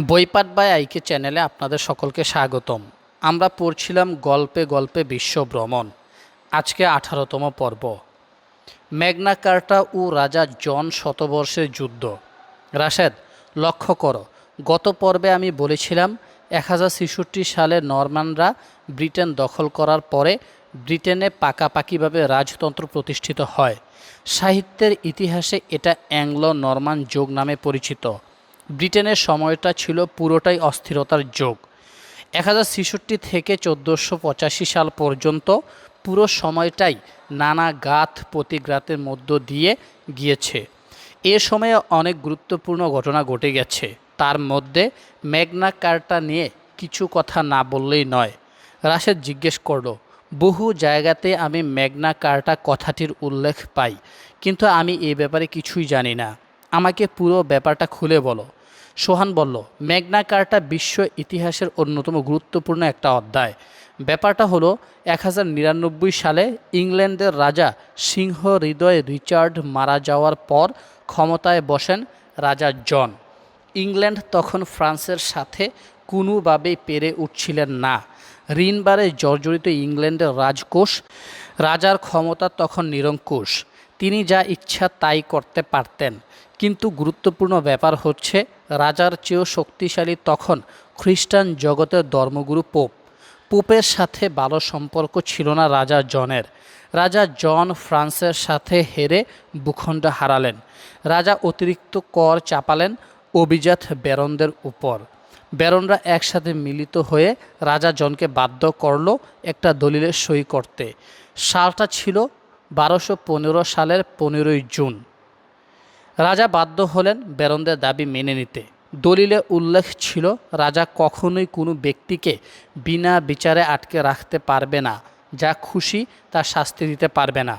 বইপাঠ by আইকে চ্যানেলে আপনাদের সকলকে স্বাগতম। আমরা পড়ছিলাম গল্পে গল্পে বিশ্ব ভ্রমণ। আজকে আঠারোতম পর্ব। ম্যাগনা কার্টা ও রাজা জন শতবর্ষের যুদ্ধ। রাশেদ, লক্ষ্য করো, গত পর্বে আমি বলেছিলাম এক হাজার ছেষট্টি সালে নরমানরা ব্রিটেন দখল করার পরে ব্রিটেনে পাকাপাকিভাবে রাজতন্ত্র প্রতিষ্ঠিত হয়। সাহিত্যের ইতিহাসে এটা অ্যাংলো নরমান যোগ নামে পরিচিত। ব্রিটেনের সময়টা ছিল পুরোটাই অস্থিরতার যোগ। এক হাজার ছেষট্টি থেকে চোদ্দোশো সাল পর্যন্ত পুরো সময়টাই নানা গাত প্রতিঘাতের মধ্য দিয়ে গিয়েছে। এ সময়ে অনেক গুরুত্বপূর্ণ ঘটনা ঘটে গেছে। তার মধ্যে মেঘনা কার্টা নিয়ে কিছু কথা না বললেই নয়। রাশেদ জিজ্ঞেস করল, বহু জায়গাতে আমি মেঘনা কার্টা কথাটির উল্লেখ পাই, কিন্তু আমি এ ব্যাপারে কিছুই জানি না। আমাকে পুরো ব্যাপারটা খুলে বলো। সোহান বলল, মেঘনা কার্টা বিশ্ব ইতিহাসের অন্যতম গুরুত্বপূর্ণ একটা অধ্যায়। ব্যাপারটা হলো, এক হাজার নিরানব্বই সালে ইংল্যান্ডের রাজা সিংহ হৃদয় রিচার্ড মারা যাওয়ার পর ক্ষমতায় বসেন রাজা জন। ইংল্যান্ড তখন ফ্রান্সের সাথে কোনোভাবেই পেরে উঠছিলেন না। ঋণবারে জর্জরিত ইংল্যান্ডের রাজকোষ, রাজার ক্ষমতা তখন নিরঙ্কুশ। তিনি যা ইচ্ছা তাই করতে পারতেন। কিন্তু গুরুত্বপূর্ণ ব্যাপার হচ্ছে, রাজার চেয়েও শক্তিশালী তখন খ্রিস্টান জগতের ধর্মগুরু পোপ। পোপের সাথে ভালো সম্পর্ক ছিল না রাজা জনের। রাজা জন ফ্রান্সের সাথে হেরে ভূখণ্ড হারালেন। রাজা অতিরিক্ত কর চাপালেন অভিজাত ব্যারনদের উপর। ব্যারনরা একসাথে মিলিত হয়ে রাজা জনকে বাধ্য করল একটা দলিলে সই করতে। সালটা ছিল বারোশো পনেরো সালের পনেরোই জুন। রাজা বাধ্য হলেন ব্যারনদের দাবি মেনে নিতে। দলিলে উল্লেখ ছিল, রাজা কখনোই কোনো ব্যক্তিকে বিনা বিচারে আটকে রাখতে পারবে না, যা খুশি তা শাস্তি দিতে পারবে না।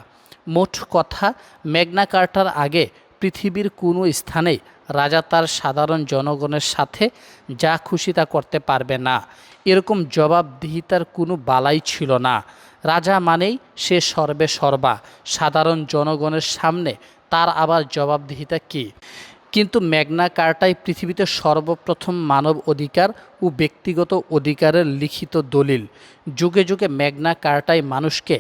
মোট কথা মেঘনা কার্টার আগে পৃথিবীর কোনো স্থানেই রাজা তার সাধারণ জনগণের সাথে যা খুশি তা করতে পারবে না। এরকম জবাবদিহিতার কোনো বালাই ছিল না। রাজা মানেই সে সর্বে সর্বা। সাধারণ জনগণের সামনে তার আবার জবাবদিহিতা কী? কিন্তু ম্যাগনা কার্টাই পৃথিবীতে সর্বপ্রথম মানব অধিকার ও ব্যক্তিগত অধিকারের লিখিত দলিল। যুগে যুগে ম্যাগনা কার্টাই মানুষকে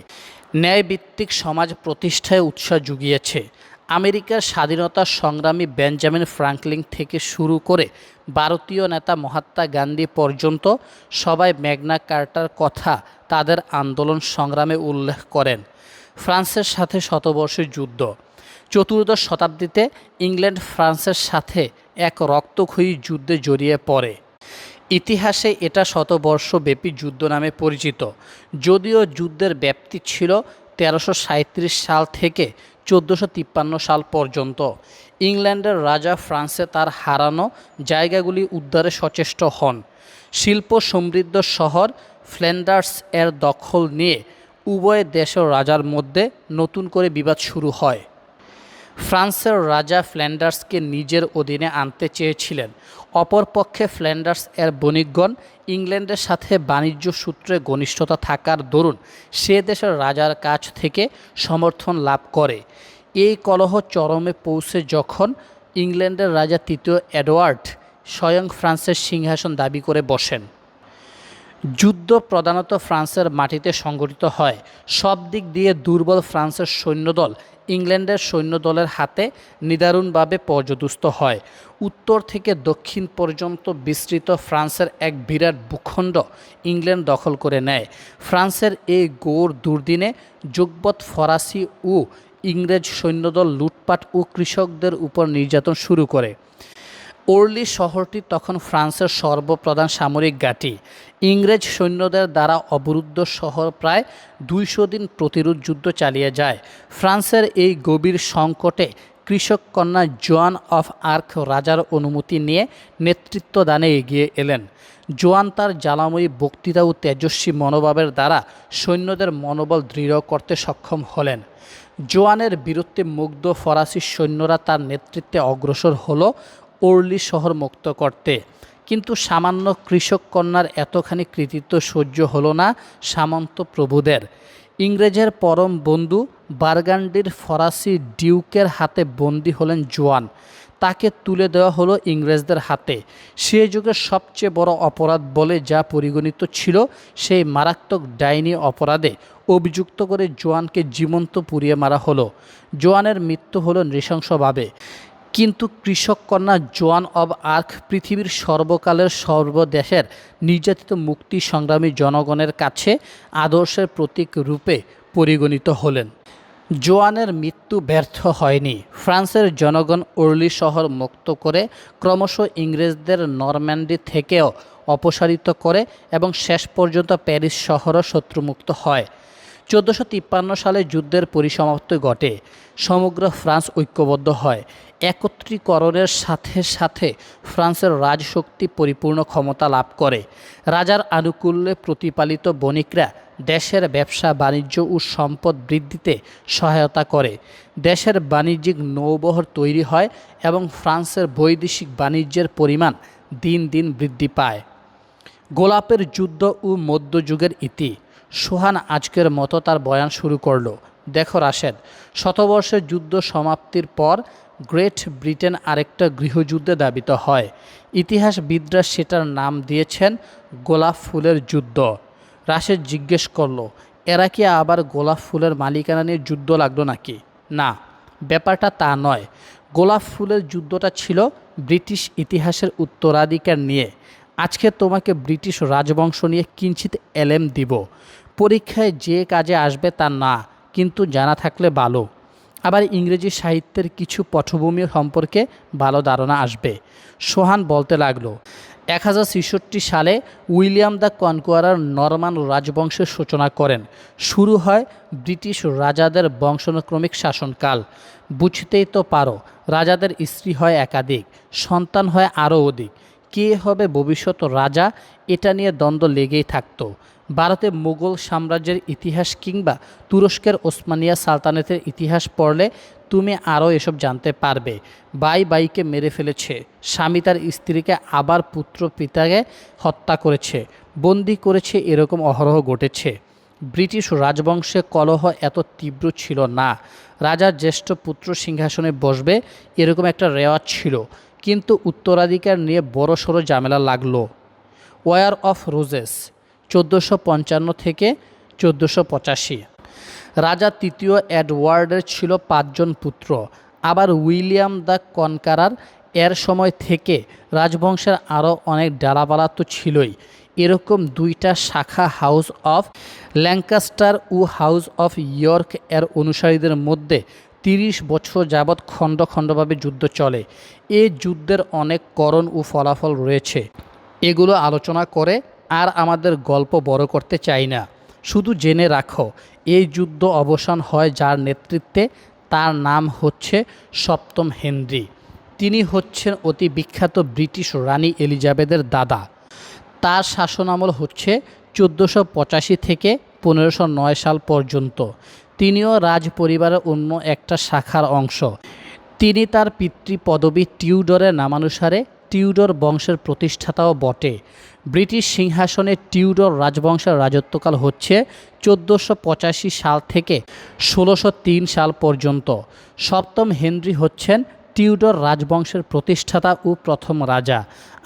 ন্যায়ভিত্তিক সমাজ প্রতিষ্ঠায় উৎসাহ জুগিয়েছে আমেরিকার স্বাধীনতা সংগ্রামী বেঞ্জামিন ফ্রাঙ্কলিন থেকে শুরু করে ভারতীয় নেতা মহাত্মা গান্ধী পর্যন্ত সবাই ম্যাগনা কার্টার কথা তাদের আন্দোলন সংগ্রামে উল্লেখ করেন। ফ্রান্সের সাথে শতবর্ষের যুদ্ধ। চতুর্দশ শতাব্দীতে ইংল্যান্ড ফ্রান্সের সাথে এক রক্তক্ষয়ী যুদ্ধে জড়িয়ে পড়ে। ইতিহাসে এটা শতবর্ষব্যাপী যুদ্ধ নামে পরিচিত। যদিও যুদ্ধের ব্যাপ্তি ছিল তেরোশো সাল থেকে চোদ্দোশো সাল পর্যন্ত। ইংল্যান্ডের রাজা ফ্রান্সে তার হারানো জায়গাগুলি উদ্ধারে সচেষ্ট হন। শিল্প সমৃদ্ধ শহর ফ্ল্যান্ডার্স এর দখল নিয়ে উভয় দেশের রাজার মধ্যে নতুন করে বিবাদ শুরু হয়। ফ্রান্সের রাজা ফ্ল্যান্ডার্সকে নিজের অধীনে আনতে চেয়েছিলেন। অপরপক্ষে ফ্ল্যান্ডার্স এর বণিকগণ ইংল্যান্ডের সাথে বাণিজ্য সূত্রে ঘনিষ্ঠতা থাকার দরুন সে দেশের রাজার কাছ থেকে সমর্থন লাভ করে। এই কলহ চরমে পৌঁছে যখন ইংল্যান্ডের রাজা তৃতীয় এডওয়ার্ড স্বয়ং ফ্রান্সের সিংহাসন দাবি করে বসেন। যুদ্ধ প্রধানত ফ্রান্সের মাটিতে সংগঠিত হয়। সব দিক দিয়ে দুর্বল ফ্রান্সের সৈন্যদল ইংল্যান্ডের সৈন্যদলের হাতে নিদারুণভাবে পর্যদুস্ত হয়। উত্তর থেকে দক্ষিণ পর্যন্ত বিস্তৃত ফ্রান্সের এক বিরাট ভূখণ্ড ইংল্যান্ড দখল করে নেয়। ফ্রান্সের এই গোর দুর্দিনে যুগবৎ ফরাসি ও ইংরেজ সৈন্যদল লুটপাট ও কৃষকদের উপর নির্যাতন শুরু করে। ওর্লি শহরটি তখন ফ্রান্সের সর্বপ্রধান সামরিক ঘাঁটি। ইংরেজ সৈন্যদের দ্বারা অবরুদ্ধ শহর প্রায় দুইশো দিন প্রতিরোধ যুদ্ধ চালিয়ে যায়। ফ্রান্সের এই গভীর সংকটে কৃষক কন্যা জোয়ান অফ আর্ক রাজার অনুমতি নিয়ে নেতৃত্ব দানে এগিয়ে এলেন। জোয়ান তার জ্বালাময়ী বক্তৃতা ও তেজস্বী মনোভাবের দ্বারা সৈন্যদের মনোবল দৃঢ় করতে সক্ষম হলেন। জোয়ানের বীরত্বে মুগ্ধ ফরাসি সৈন্যরা তার নেতৃত্বে অগ্রসর হলো ওর্লি শহর মুক্ত করতে। কিন্তু সামান্য কৃষক কন্যার এতখানি কৃতিত্ব সহ্য হলো না সামন্ত প্রভুদের। ইংরেজের পরম বন্ধু বার্গান্ডির ফরাসি ডিউকের হাতে বন্দী হলেন জোয়ান। তাকে তুলে দেওয়া হলো ইংরেজদের হাতে। সে যুগের সবচেয়ে বড় অপরাধ বলে যা পরিগণিত ছিল সেই মারাত্মক ডাইনি অপরাধে অভিযুক্ত করে জোয়ানকে জীবন্ত পুড়িয়ে মারা হলো। জোয়ানের মৃত্যু হলো নৃশংসভাবে। কিন্তু কৃষক কন্যা জোয়ান অব আর্ক পৃথিবীর সর্বকালের সর্বদেশের নির্যাতিত মুক্তি সংগ্রামী জনগণের কাছে আদর্শের প্রতীক রূপে পরিগণিত হলেন। জোয়ানের মৃত্যু ব্যর্থ হয়নি। ফ্রান্সের জনগণ ওর্লি শহর মুক্ত করে ক্রমশ ইংরেজদের নরম্যান্ডি থেকেও অপসারিত করে এবং শেষ পর্যন্ত প্যারিস শহরও শত্রুমুক্ত হয়। চোদ্দোশো তিপ্পান্ন সালে যুদ্ধের পরিসমাপ্তি ঘটে। সমগ্র ফ্রান্স ঐক্যবদ্ধ হয়। একত্রীকরণের সাথে সাথে ফ্রান্সের রাজশক্তি পরিপূর্ণ ক্ষমতা লাভ করে। রাজার আনুকূল্যে প্রতিপালিত বণিকরা দেশের ব্যবসা, বাণিজ্য ও সম্পদ বৃদ্ধিতে সহায়তা করে। দেশের বাণিজ্যিক নৌবহর তৈরি হয় এবং ফ্রান্সের বৈদেশিক বাণিজ্যের পরিমাণ দিন দিন বৃদ্ধি পায়। গোলাপের যুদ্ধ ও মধ্যযুগের ইতি। সোহান আজকের মতো তার বয়ান শুরু করল। দেখো রাশেদ, শতবর্ষের যুদ্ধ সমাপ্তির পর গ্রেট ব্রিটেন আরেকটা গৃহযুদ্ধে দাবিত হয়। ইতিহাসবিদরা সেটার নাম দিয়েছেন গোলাপ ফুলের যুদ্ধ। রাশেদ জিজ্ঞেস করল, এরা কি আবার গোলাপ ফুলের মালিকানা নিয়ে যুদ্ধ লাগল নাকি? না, ব্যাপারটা তা নয়। গোলাপ ফুলের যুদ্ধটা ছিল ব্রিটিশ ইতিহাসের উত্তরাধিকার নিয়ে। আজকে তোমাকে ব্রিটিশ রাজবংশ নিয়ে কিঞ্চিত এলেম দিব। পরীক্ষায় যে কাজে আসবে তা না, কিন্তু জানা থাকলে ভালো। আবার ইংরেজি সাহিত্যের কিছু পটভূমি সম্পর্কে ভালো ধারণা আসবে। সোহান বলতে লাগল এক হাজার ছেষট্টি সালে উইলিয়াম দ্য কনকোয়ারার নরমান রাজবংশের সূচনা করেন। শুরু হয় ব্রিটিশ রাজাদের বংশানুক্রমিক শাসনকাল। বুঝতেই তো পারো, রাজাদের স্ত্রী হয় একাধিক, সন্তান হয় আরও অধিক। কে হবে ভবিষ্যৎ রাজা, এটা নিয়ে দ্বন্দ্ব লেগেই থাকতো। ভারতে মুঘল সাম্রাজ্যের ইতিহাস কিংবা তুরস্কের ওসমানিয়া সালতানাতের ইতিহাস পড়লে তুমি আরও এসব জানতে পারবে। বাই বাইকে মেরে ফেলেছে। স্বামী তার স্ত্রীকে আবার পুত্র পিতাকে হত্যা করেছে। বন্দি করেছে এরকম অহরহ ঘটেছে। ব্রিটিশ রাজবংশে কলহ এত তীব্র ছিল না। রাজার জ্যেষ্ঠ পুত্র সিংহাসনে বসবে এরকম একটা রেওয়াজ ছিল। কিন্তু উত্তরাধিকার নিয়ে বড় সড়ো ঝামেলা লাগল। ওয়ার অফ রোজেস চোদ্দোশো পঞ্চান্ন থেকে চোদ্দোশো পঁচাশি। রাজা তৃতীয় এডওয়ার্ডের ছিল পাঁচজন পুত্র। আবার উইলিয়াম দ্য কনকারার এর সময় থেকে রাজবংশের আরও অনেক ডালাপালা তো ছিলই। এরকম দুইটা শাখা হাউস অফ ল্যাঙ্কাস্টার ও হাউস অফ ইয়র্ক এর অনুসারীদের মধ্যে তিরিশ বছর যাবৎ খণ্ড খণ্ডভাবে যুদ্ধ চলে। এই যুদ্ধের অনেক করণ ও ফলাফল রয়েছে। এগুলো আলোচনা করে আর আমাদের গল্প বড় করতে চাই না। শুধু জেনে রাখো, এই যুদ্ধ অবসান হয় যার নেতৃত্বে তার নাম হচ্ছে সপ্তম হেনরি। তিনি হচ্ছেন অতি বিখ্যাত ব্রিটিশ রানী এলিজাবেথের দাদা। তার শাসনামল হচ্ছে চোদ্দোশো পঁচাশি থেকে পনেরোশো নয় সাল পর্যন্ত। তিনিও রাজ পরিবারের অন্য একটা শাখার অংশ। তিনি তার পিতৃপদবী টিউডরের নামানুসারে টিউডর বংশের প্রতিষ্ঠাতাও বটে। ব্রিটিশ সিংহাসনে টিউডর রাজবংশের রাজত্বকাল হচ্ছে চোদ্দোশো সাল থেকে ষোলোশো সাল পর্যন্ত। সপ্তম হেনরি হচ্ছেন টিউডর রাজবংশের প্রতিষ্ঠাতা ও প্রথম রাজা।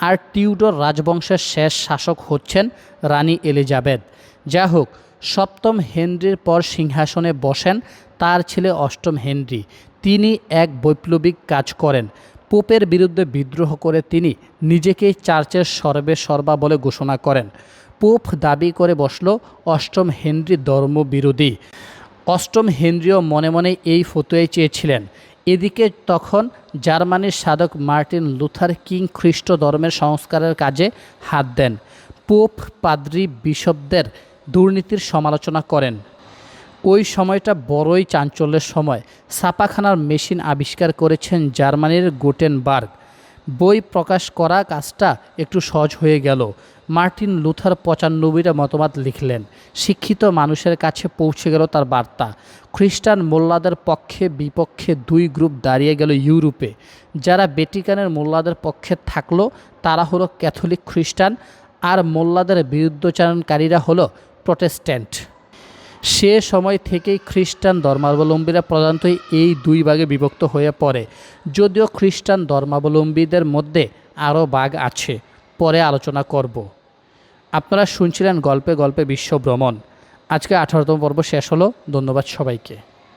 আর টিউডর রাজবংশের শেষ শাসক হচ্ছেন রানী এলিজাবেথ। যা হোক সপ্তম হেনরির পর সিংহাসনে বসেন তার ছেলে অষ্টম হেনরি। তিনি এক বৈপ্লবিক কাজ করেন। পোপের বিরুদ্ধে বিদ্রোহ করে তিনি নিজেকেই চার্চের সর্বে সর্বা বলে ঘোষণা করেন। পোপ দাবি করে বসল, অষ্টম হেনরি ধর্মবিরোধী। অষ্টম হেনরিও মনে মনে এই ফতোয়াই চেয়েছিলেন। এদিকে তখন জার্মানির সাধক মার্টিন লুথার কিং খ্রিস্ট ধর্মের সংস্কারের কাজে হাত দেন। পোপ পাদ্রি বিশপদের দুর্নীতির সমালোচনা করেন। ওই সময়টা বড়ই চাঞ্চল্যের সময়। ছাপাখানার মেশিন আবিষ্কার করেছেন জার্মানির গোটেনবার্গ। বই প্রকাশ করা কাজটা একটু সহজ হয়ে গেল। মার্টিন লুথার পঁচানব্বইটা মতামত লিখলেন, শিক্ষিত মানুষের কাছে পৌঁছে গেল তার বার্তা। খ্রিস্টান মোল্লাদের পক্ষে বিপক্ষে দুই গ্রুপ দাঁড়িয়ে গেল ইউরোপে। যারা বেটিকানের মোল্লাদের পক্ষে থাকল, তারা হলো ক্যাথলিক খ্রিস্টান, আর মোল্লাদের বিরুদ্ধচারণকারীরা হলো প্রটেস্ট্যান্ট। সে সময় থেকেই খ্রিস্টান ধর্মাবলম্বীরা প্রধানত এই দুই ভাগে বিভক্ত হয়ে পড়ে। যদিও খ্রিস্টান ধর্মাবলম্বীদের মধ্যে আরও বাঘ আছে, পরে আলোচনা করব। আপনারা শুনছিলেন গল্পে গল্পে বিশ্ব ভ্রমণ আজকে আঠারোতম পর্ব শেষ হলো। ধন্যবাদ সবাইকে।